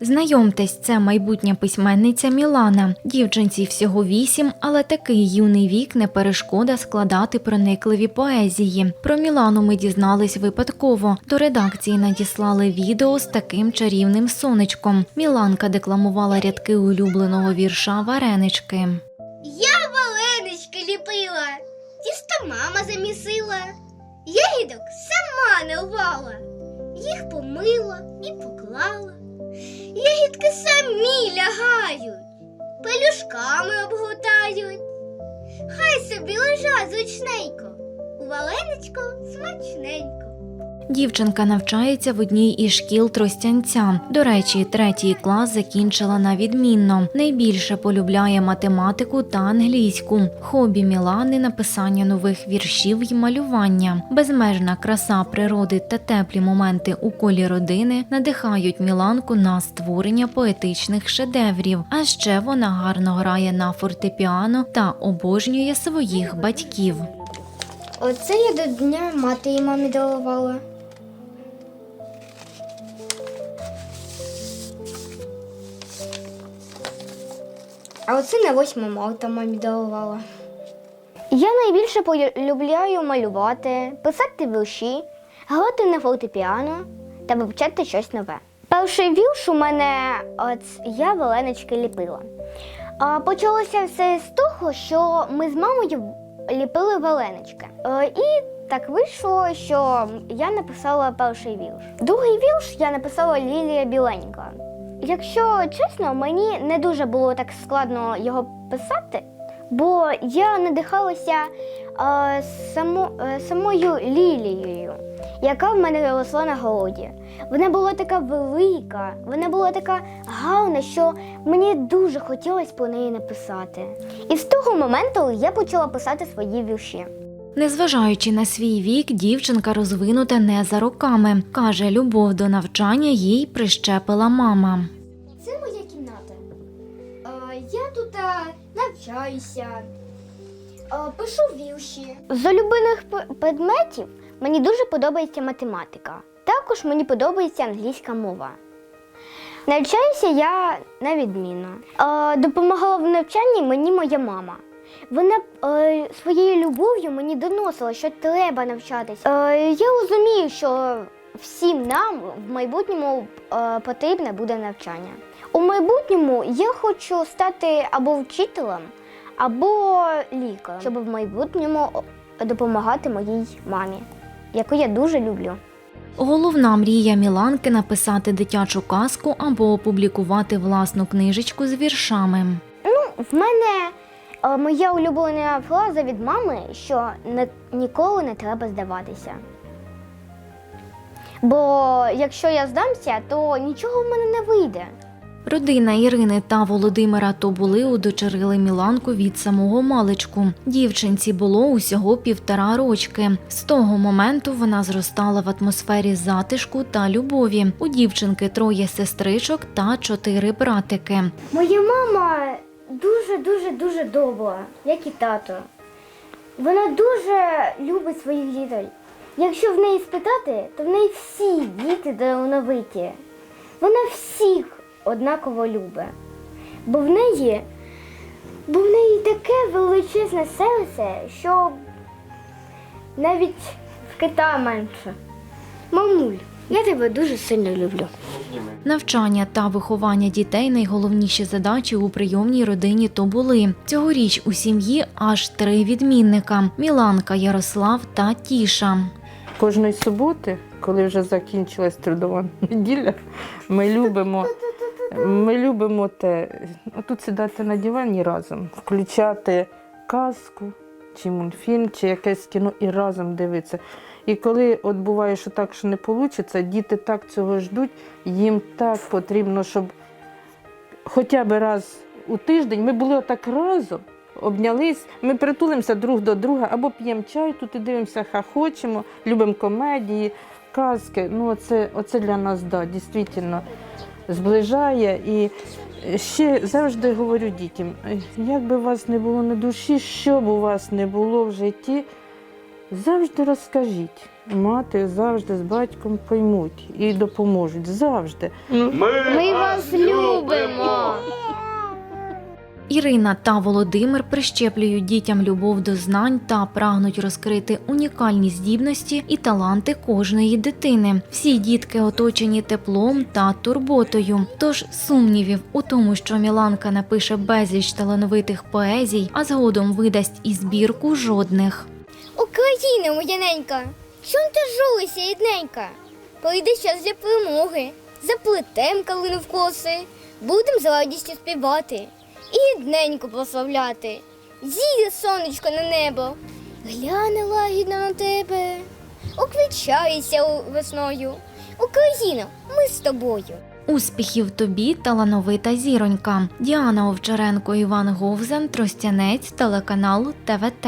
Знайомтесь, це майбутня письменниця Мілана. Дівчинці всього вісім, але такий юний вік не перешкода складати проникливі поезії. Про Мілану ми дізнались випадково. До редакції надіслали відео з таким чарівним сонечком. Міланка декламувала рядки улюбленого вірша Варенички. Я валенички ліпила, тісто мама замісила, ягідок сама не рвала, їх помила і поклала. Ягідки самі лягають, пелюшками обгортають. Хай собі лежа зручненько, у валеночку смачненько. Дівчинка навчається в одній із шкіл Тростянця. До речі, третій клас закінчила на відмінно. Найбільше полюбляє математику та англійську. Хобі Мілани написання нових віршів і малювання. Безмежна краса природи та теплі моменти у колі родини надихають Міланку на створення поетичних шедеврів. А ще вона гарно грає на фортепіано та обожнює своїх батьків. Оце я до дня мати і мамі дарувала. А оце на 8 марта мамі дарувала. Я найбільше полюбляю малювати, писати вірші, грати на фортепіано та вивчати щось нове. Перший вірш у мене от я валеночки ліпила. А почалося все з того, що ми з мамою ліпили валенички. Е, І так вийшло, що я написала перший вірш. Другий вірш я написала Лілія Біленька. Якщо чесно, мені не дуже було так складно його писати, бо я надихалася е, само, е, самою Лілією, яка в мене росла на городі. Вона була така велика, вона була така гарна, що мені дуже хотілося про неї написати. І з того моменту я почала писати свої вірші. Незважаючи на свій вік, дівчинка розвинута не за роками. Каже, любов до навчання їй прищепила мама. Це моя кімната. я тут навчаюся, пишу вірші. З улюблених п- предметів мені дуже подобається математика. Також мені подобається англійська мова. Навчаюся я на відміну. Е, допомагала в навчанні мені моя мама. Вона е, своєю любов'ю мені доносила, що треба навчатися. Е, я розумію, що всім нам в майбутньому е, потрібне буде навчання. У майбутньому я хочу стати або вчителем, або лікарем, щоб в майбутньому допомагати моїй мамі, яку я дуже люблю. Головна мрія Міланки написати дитячу казку або опублікувати власну книжечку з віршами. В мене моя улюблена фраза від мами, що ніколи не треба здаватися. Бо якщо я здамся, то нічого в мене не вийде. Родина Ірини та Володимира Тобули удочерили Міланку від самого маличку. Дівчинці було усього півтора рочки. З того моменту вона зростала в атмосфері затишку та любові. У дівчинки троє сестричок та чотири братики. Моя мама дуже дуже дуже добра, як і тато. Вона дуже любить своїх дітей. Якщо в неї спитати, то в неї всі діти талановиті. Вона всіх однаково любить. Бо в неї, бо в неї таке величезне серце, що навіть в кита менше. Мамуль, я тебе дуже сильно люблю. Навчання та виховання дітей найголовніші задачі у прийомній родині Тобули. Цьогоріч у сім'ї аж три відмінника: Міланка, Ярослав та Тіша. Кожної суботи, коли вже закінчилась трудова неділя, ми любимо, ми любимо те, тут сідати на дивані разом, включати казку, чи мультфільм, чи якесь кіно і разом дивитися. І коли от буває, що так, що не вийде, діти так цього ждуть, їм так потрібно, щоб хоча б раз у тиждень ми були отак разом, обнялись, ми притулимося друг до друга або п'ємо чай, тут і дивимося, хахочемо, любимо комедії, казки. Ну, оце, оце для нас да, дійсно зближає. І ще завжди говорю дітям, як би у вас не було на душі, що б у вас не було в житті, завжди розкажіть. мати завжди з батьком поймуть і допоможуть. Завжди. Ми, Ми вас любимо. Ірина та Володимир прищеплюють дітям любов до знань та прагнуть розкрити унікальні здібності і таланти кожної дитини. Всі дітки оточені теплом та турботою. Тож сумнівів у тому, що Міланка напише безліч талановитих поезій, а згодом видасть і збірку жодних. Україна, моя ненька, чом ти жулися, рідненька? Прийде час для перемоги, заплетем калину в коси, будем з радістю співати і дненько прославляти. Зійде сонечко на небо, гляне лагідно на тебе, уквічається весною. Україна, ми з тобою. Успіхів тобі, талановита зіронька. Діана Овчаренко, Іван Говзен, Тростянець, телеканал ТВТ.